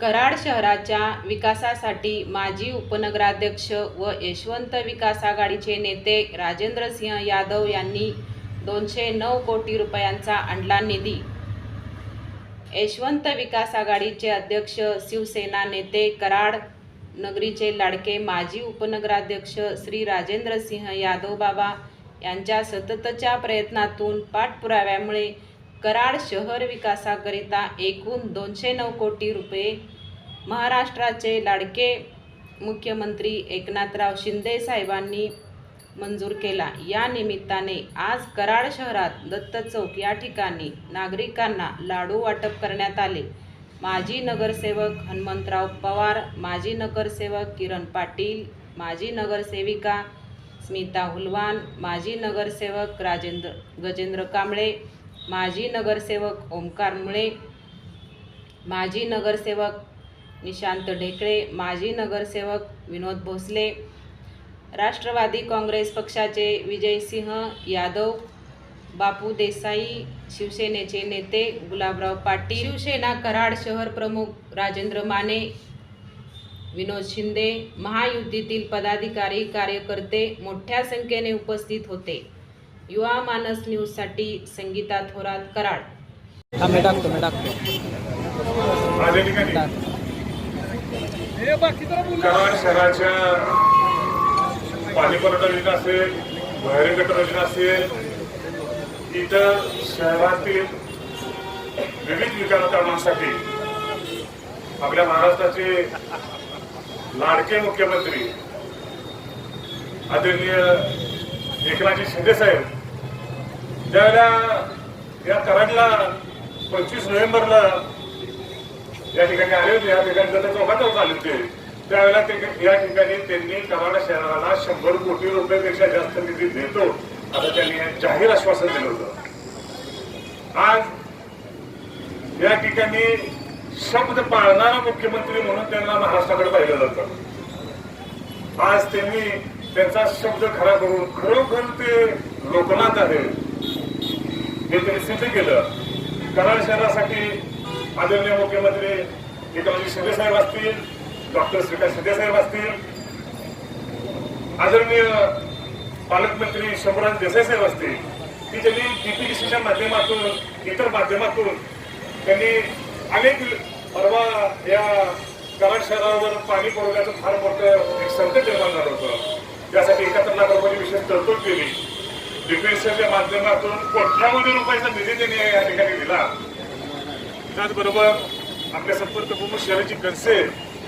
कराड शहराच्या विकासासाठी माजी उपनगराध्यक्ष व यशवंत विकास आघाडीचे नेते राजेंद्र सिंह यादव यांनी दोनशे नऊ कोटी रुपयांचा आणला निधी. यशवंत विकास आघाडीचे अध्यक्ष शिवसेना नेते कराड नगरीचे लाडके माजी उपनगराध्यक्ष श्री राजेंद्र सिंह यादव बाबा यांच्या सततच्या प्रयत्नातून पाठपुराव्यामुळे कराड शहर विकासाकरिता एकूण दोनशे नऊ कोटी रुपये. महाराष्ट्राचे लाडके मुख्यमंत्री एकनाथराव शिंदे साहेबांनी मंजूर केला. या निमित्ताने आज कराड शहरात दत्त चौक या ठिकाणी नागरिकांना लाडू वाटप करण्यात आले. माजी नगरसेवक हनुमंतराव पवार माजी नगरसेवक किरण पाटील माजी नगरसेविका स्मिता हुलवान माजी नगरसेवक राजेंद्र गजेंद्र कांबळे माजी नगरसेवक ओंकार मुळे माजी नगरसेवक निशांत ढेकळे माजी नगरसेवक विनोद भोसले राष्ट्रवादी काँग्रेस पक्षाचे विजयसिंह यादव बापू देसाई शिवसेनेचे नेते गुलाबराव पाटील शिवसेना कराड शहर प्रमुख राजेंद्र माने विनोद शिंदे महायुतीतील पदाधिकारी कार्यकर्ते मोठ्या संख्येने उपस्थित होते. युवा मानस न्यूजसाठी संगीता थोरात कराड. हा मी टाकतो मी टाकतो. आज या ठिकाणी टाक. कराड शहराच्या पाणी पुरवठा योजना असेल बाहेरील गटर योजना असेल इतर शहरातील विविध विकास कामांसाठी आपल्या महाराष्ट्राचे लाडके मुख्यमंत्री आदरणीय एकनाथजी शिंदे साहेब ज्यावेळेला या कराडला पंचवीस नोव्हेंबरला या ठिकाणी आले होते या ठिकाणी जर चौकात आले होते. त्यावेळेला ते या ठिकाणी त्यांनी कराड शहराला शंभर कोटी रुपयापेक्षा जास्त निधी देतो. असं त्यांनी जाहीर आश्वासन दिलं होतं. आज या ठिकाणी शब्द पाळणारा मुख्यमंत्री म्हणून त्यांना महाराष्ट्राकडे पाहिलं जातं. आज त्यांनी त्यांचा शब्द खरा करून खरोखर ते लोकनाथ आहे हे त्यांनी सिद्ध केलं. कराड शहरासाठी आदरणीय मुख्यमंत्री एकनाथजी शिंदे साहेब असतील डॉक्टर श्रीकांत शिंदे साहेब असतील आदरणीय पालकमंत्री शंभूराज देसाई साहेब असतील की त्यांनी डीपीडीसीच्या माध्यमातून इतर माध्यमातून त्यांनी अनेक परवा या कराड शहरावर पाणी पुरवण्याचं फार मोठं एक संकट निर्माण झालं होतं. त्यासाठी एकाहत्तर लाख रुपयाची विशेष तरतूद केली. डिफेन्सच्या माध्यमातून कोट्यावधी रुपयाचा निधी त्यांनी या ठिकाणी दिला. त्याचबरोबर आपल्या संपर्क प्रमुख शहराची कनसे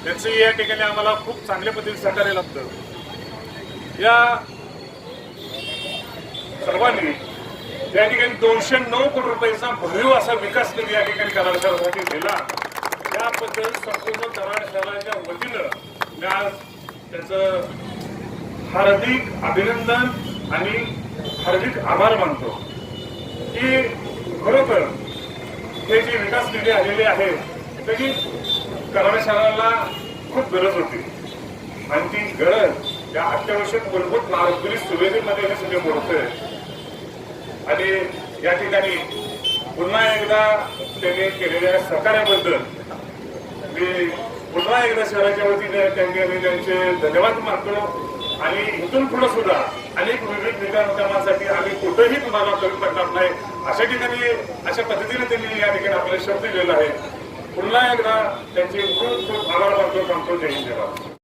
त्यांचंही या ठिकाणी आम्हाला खूप चांगल्या पद्धतीने सहकार्य लाभतं या सर्वांनी त्या ठिकाणी दोनशे नऊ कोटी रुपयाचा भरीव असा विकास निधी या ठिकाणी कराड शहरासाठी दिला. त्याबद्दल संपूर्ण कराड शहराच्या वतीनं मी आज त्याचं हार्दिक अभिनंदन आणि हार्दिक आभार मानतो की खरोखर हे जे विकास निधी आलेले आहे त्याची कराड खूप गरज होती. आणि ती गरज या अत्यावश्यक मूलभूत नागरी सुविधेमध्ये हे सगळे मोडतोय. आणि या ठिकाणी पुन्हा एकदा त्यांनी केलेल्या सहकार्याबद्दल मी पुन्हा एकदा शहराच्या वतीने त्यांनी त्यांचे धन्यवाद मानतो. आणि इथून पुढे सुद्धा अनेक विविध विकास कामासाठी आम्ही कुठेही तुम्हाला कमी पडणार नाही. अशा ठिकाणी अशा पद्धतीने त्यांनी या ठिकाणी आपले शब्द दिलेला आहे. पुन्हा एकदा त्यांचे खूप खूप आभार मानतो. सांगतो जय हिंद.